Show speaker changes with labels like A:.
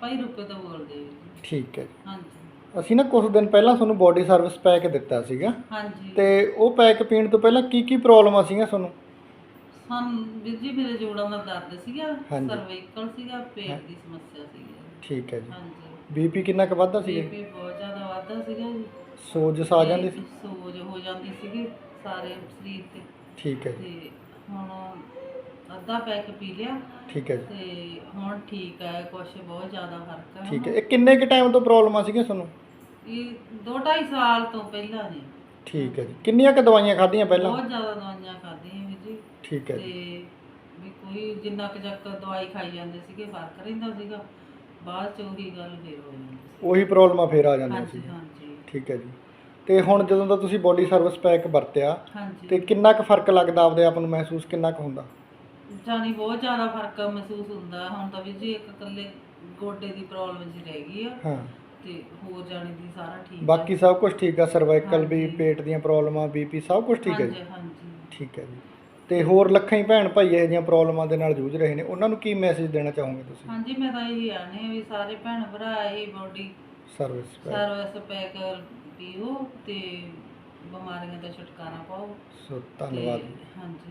A: ਭਾਈ ਤੋਂ ਬੋਲਦੇ
B: ਠੀਕ ਹੈ ਜੀ।
A: ਹਾਂਜੀ।
B: ਅਸੀਂ ਨਾ ਕੁਝ ਦਿਨ ਪਹਿਲਾਂ ਤੁਹਾਨੂੰ ਬੋਡੀ ਸਰਵਿਸ ਪੈਕ ਦਿੱਤਾ ਸੀਗਾ।
A: ਹਾਂਜੀ।
B: ਤੇ ਉਹ ਪੈਕ ਪੀਣ ਤੋਂ ਪਹਿਲਾਂ ਕੀ ਕੀ ਪ੍ਰੋਬਲਮਾਂ ਸੀਗੀਆਂ ਤੁਹਾਨੂੰ?
A: ਸਾਨੂੰ ਵੀਰ ਜੀ ਮੇਰੇ ਜੋੜਾਂ ਦਾ ਦਰਦ ਸੀਗਾ
B: ਹਾਂਜੀ।
A: ਸਰਵਾਈਕਲ ਸੀਗਾ ਪੇਟ ਦੀ ਸਮੱਸਿਆ ਸੀਗੀ।
B: ਠੀਕ ਹੈ ਜੀ।
A: ਹਾਂਜੀ।
B: ਬੀਪੀ ਕਿੰਨਾ ਕੁ ਵੱਧਦਾ ਸੀਗਾ? ਜੀ?
A: ਬੀਪੀ ਬਹੁਤ ਜ਼ਿਆਦਾ ਵੱਧਦਾ ਸੀਗਾ ਜੀ।
B: ਸੋਜ ਆ ਜਾਂਦੀ ਸੀ?
A: ਸੋਜ ਹੋ ਜਾਂਦੀ ਸੀਗੀ ਸਾਰੇ ਸਰੀਰ ਤੇ।
B: ਠੀਕ ਹੈ ਜੀ।
A: ਤੇ ਹੁਣ ਅੱਧਾ ਪੈਕ ਪੀ ਲਿਆ।
B: ਠੀਕ ਹੈ ਜੀ।
A: ਤੇ ਹੁਣ ਠੀਕ ਹੈ ਕੁਛ ਬਹੁਤ ਜ਼ਿਆਦਾ ਫ਼ਰਕ ਹੈ।
B: ਠੀਕ ਹੈ। ਇਹ ਕਿੰਨੇ ਕੁ ਟਾਈਮ ਤੋਂ ਪ੍ਰੋਬਲਮਾਂ ਸੀਗੀਆਂ ਤੁਹਾਨੂੰ?
A: ਇਹ 2.5 ਸਾਲ ਤੋਂ ਪਹਿਲਾਂ ਨੇ।
B: ਠੀਕ ਹੈ ਜੀ। ਕਿੰਨੀਆਂ ਕੁ ਦਵਾਈਆਂ ਖਾਧੀਆਂ ਪਹਿਲਾਂ?
A: ਬਹੁਤ ਜ਼ਿਆਦਾ ਦਵਾਈਆਂ ਖਾਧੀਆਂ ਵੀਰ ਜੀ।
B: ਠੀਕ ਹੈ
A: ਤੇ
B: ਜੀ
A: ਵੀ ਕੋਈ ਜਿੰਨਾ ਕੁ ਚੱਕ ਦਵਾਈ ਖਾਈ ਜਾਂਦੇ ਸੀਗੇ ਫ਼ਰਕ ਰਹਿੰਦਾ ਸੀਗਾ। ਬਾਅਦ ਚ ਉਹੀ ਗੱਲ ਫੇਰ ਹੋ ਜਾਂਦੀ ਸੀ।
B: ਉਹੀ ਪ੍ਰੋਬਲਮਾਂ ਫੇਰ ਆ ਜਾਂਦੀਆਂ ਸੀ
A: ਹਾਂਜੀ ਹਾਂਜੀ।
B: ਠੀਕ ਹੈ ਜੀ। ਤੇ ਹੁਣ ਜਦੋਂ ਦਾ ਤੁਸੀਂ ਬੋਡੀ ਸਰਵਿਸ ਪੈਕ ਵਰਤਿਆ
A: ਹਾਂਜੀ।
B: ਤੇ ਕਿੰਨਾ ਕੁ ਫ਼ਰਕ ਲੱਗਦਾ ਆਪਦੇ ਆਪ ਨੂੰ ਮਹਿਸੂਸ? ਕਿੰਨਾ ਕੁ ਹੁੰਦਾ?
A: ਜਾਨੀ ਬਹੁਤ ਜ਼ਿਆਦਾ ਫ਼ਰਕ ਮਹਿਸੂਸ ਹੁੰਦਾ। ਹੁਣ ਤਾਂ ਵੀਰ ਜੀ ਇੱਕ ਇਕੱਲੇ ਗੋਡੇ ਦੀ ਪ੍ਰੋਬਲਮ ਜੀ ਰਹਿ ਗਈ ਆ।
B: ਹਾਂ।
A: ਤੇ ਹੋਰ ਜਾਣੀ ਦੀ ਸਾਰਾ ਠੀਕ
B: ਬਾਕੀ ਸਭ ਕੁਝ ਠੀਕ ਆ ਸਰਵਾਈਕਲ ਵੀ
A: ਹਾਂਜੀ।
B: ਪੇਟ ਦੀਆਂ ਪ੍ਰੋਬਲਮਾਂ ਬੀਪੀ ਸਭ ਕੁਝ ਠੀਕ ਹੈ ਜੀ।
A: ਹਾਂਜੀ ਹਾਂਜੀ।
B: ਠੀਕ ਹੈ ਜੀ। ਤੇ ਹੋਰ ਲੱਖਾਂ ਹੀ ਭੈਣ ਭਾਈ ਇਹ ਜਿਹੀਆਂ ਪ੍ਰੋਬਲਮਾਂ ਦੇ ਨਾਲ ਜੂਝ ਰਹੇ ਨੇ। ਉਹਨਾਂ ਨੂੰ ਕੀ ਮੈਸੇਜ ਦੇਣਾ ਚਾਹੋਗੇ ਤੁਸੀਂ?
A: ਹਾਂਜੀ ਮੈਂ ਤਾਂ ਇਹ ਆਨੇ ਵੀ ਸਾਰੇ ਭੈਣ ਭਰਾ ਇਹ body
B: service pack
A: service pack ਪੀਓ ਤੇ ਬਿਮਾਰੀਆਂ ਤੋਂ ਛੁਟਕਾਰਾ ਪਾਓ।
B: ਸੋ
A: ਤੇ
B: ਧੰਨਵਾਦ।
A: ਹਾਂਜੀ।